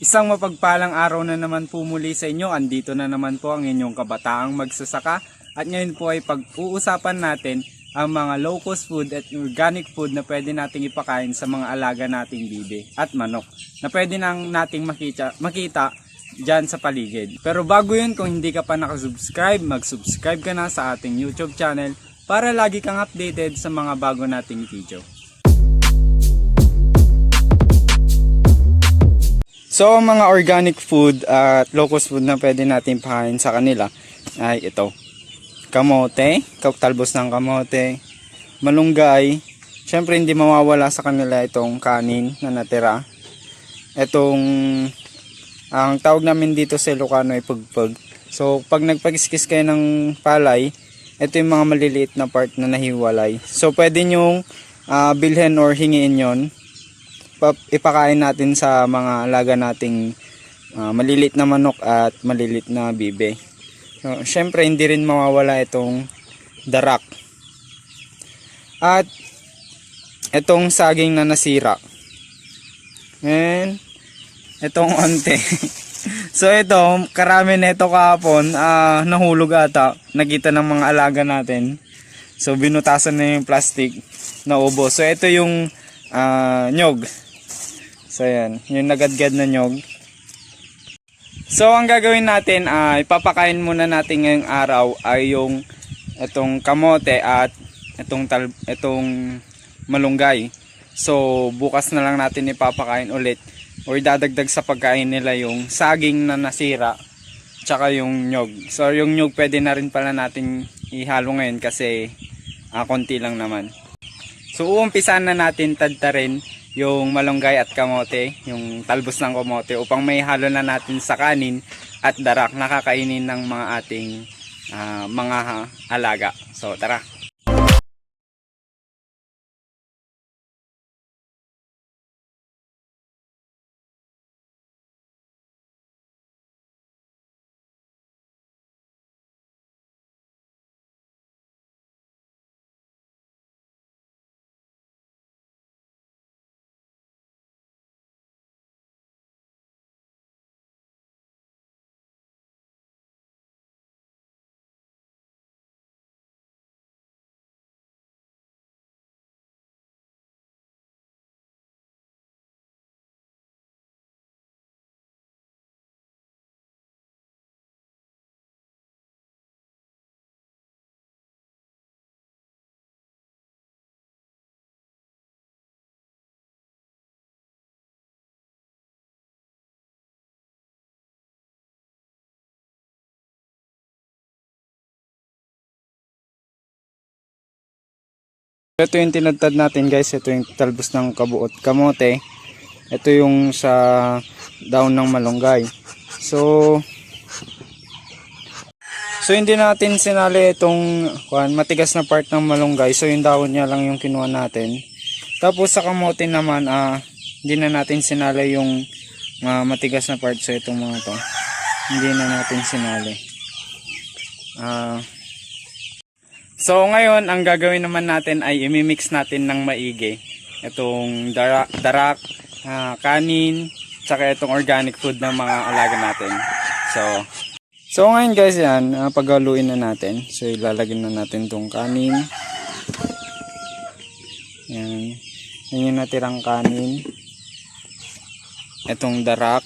Isang mapagpalang araw na naman po muli sa inyo. Andito na naman po ang inyong kabataang magsasaka. At ngayon po ay pag-uusapan natin ang mga low-cost food at organic food na pwede nating ipakain sa mga alaga nating bibi at manok na pwede nang nating makita, makita dyan sa paligid. Pero bago yun, kung hindi ka pa nakasubscribe, mag-subscribe ka na sa ating YouTube channel para lagi kang updated sa mga bago nating video. So, mga organic food at low-cost food na pwede natin pakain sa kanila ay ito. Kamote, talbos ng kamote, malunggay, syempre hindi mawawala sa kanila itong kanin na natira. Itong, ang tawag namin dito sa Ilocano ay pugpug. So, pag nagpagiskis kayo ng palay, ito yung mga maliliit na part na nahiwalay. So, pwede nyong ah, bilhin or hingiin yon ipakain natin sa mga alaga nating ah, malilit na manok at malilit na bibe. So, syempre hindi rin mawawala itong darak. At itong saging na nasira. And itong onte. so ito, karami na ito kahapon, ah, nahulog ata. Nakita ng mga alaga natin. So binutasan na yung plastic na ubo. So ito yung ah, nyog. So yan, yung nagadgad na nyog. So ang gagawin natin ay papakain muna natin ngayong araw ay yung itong kamote at itong tal itong malunggay. So bukas na lang natin ipapakain ulit or dadagdag sa pagkain nila yung saging na nasira tsaka yung nyog. So yung nyog pwede na rin pala natin ihalo ngayon kasi ah, konti lang naman. So uumpisan na natin tadtarin yung malunggay at kamote, yung talbos ng kamote upang may halo na natin sa kanin at darak na kakainin ng mga ating ah, mga alaga. So tara. Ito yung tinadtad natin guys, ito yung talbos ng kabuot kamote. Ito yung sa down ng malunggay. So So hindi natin sinali itong kuan, matigas na part ng malunggay. So yung dahon niya lang yung kinuha natin. Tapos sa kamote naman ah hindi na natin sinali yung ah, matigas na part so itong mga to. Hindi na natin sinali. Ah So ngayon, ang gagawin naman natin ay imimix natin ng maigi. Itong darak, darak ah, kanin, tsaka itong organic food ng mga alaga natin. So, so ngayon guys yan, uh, paghaluin na natin. So ilalagyan na natin itong kanin. Yan. Yan yung natirang kanin. Itong darak.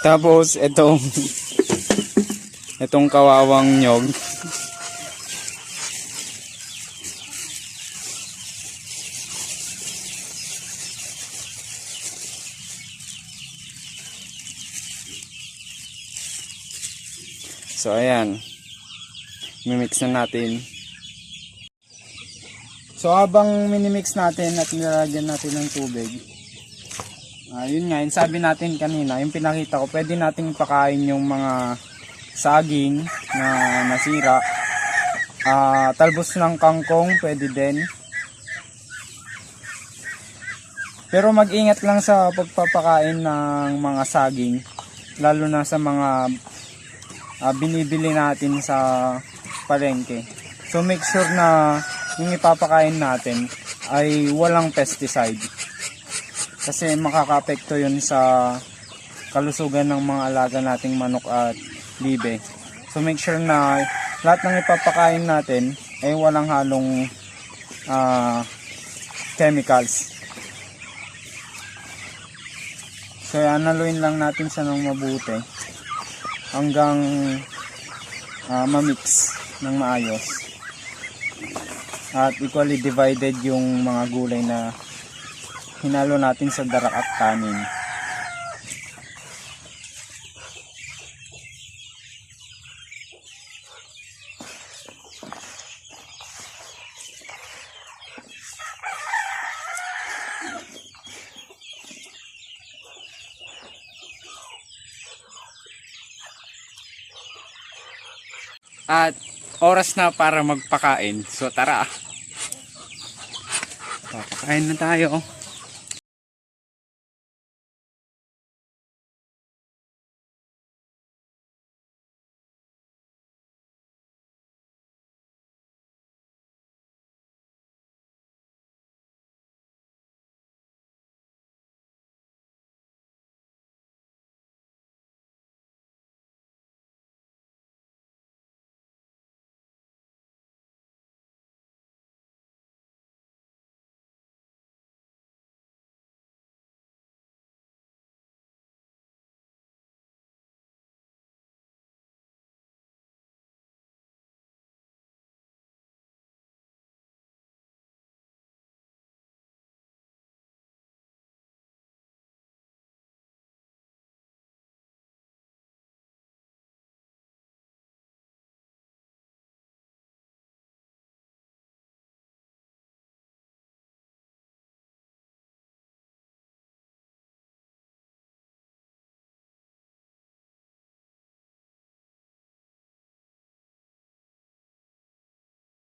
Tapos itong itong kawawang nyog. So ayan. Mimix na natin. So habang minimix natin at nilalagyan natin ng tubig, Ah, yun nga, yung sabi natin kanina, yung pinakita ko, pwede nating ipakain yung mga saging na nasira. Ah, talbos ng kangkong, pwede din. Pero mag-ingat lang sa pagpapakain ng mga saging, lalo na sa mga ah, binibili natin sa palengke. So make sure na yung ipapakain natin ay walang pesticide. Kasi makakapekto yun sa kalusugan ng mga alaga nating manok at libe. So make sure na lahat ng ipapakain natin ay walang halong ah, chemicals. So analuin lang natin siya ng mabuti hanggang ah, mamix ng maayos. At equally divided yung mga gulay na hinalo natin sa darak at kanin. At oras na para magpakain. So tara. Papakain na tayo.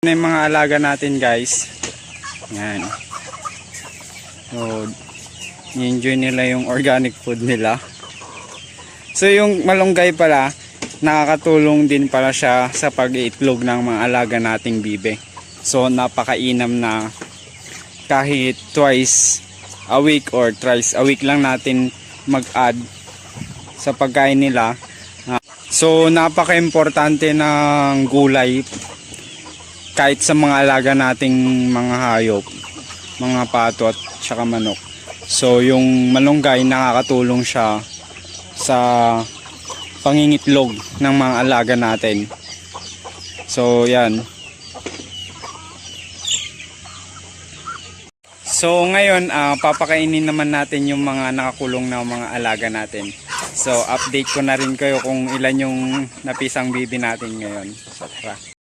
Ano yung mga alaga natin guys. Yan. So, enjoy nila yung organic food nila. So yung malunggay pala, nakakatulong din pala siya sa pag-iitlog ng mga alaga nating bibe. So napakainam na kahit twice a week or thrice a week lang natin mag-add sa pagkain nila. Ah, So napaka-importante ng gulay kahit sa mga alaga nating mga hayop, mga pato at saka manok. So yung malunggay nakakatulong siya sa pangingitlog ng mga alaga natin. So yan. So ngayon ah, papakainin naman natin yung mga nakakulong na mga alaga natin. So update ko na rin kayo kung ilan yung napisang bibi natin ngayon. So tara.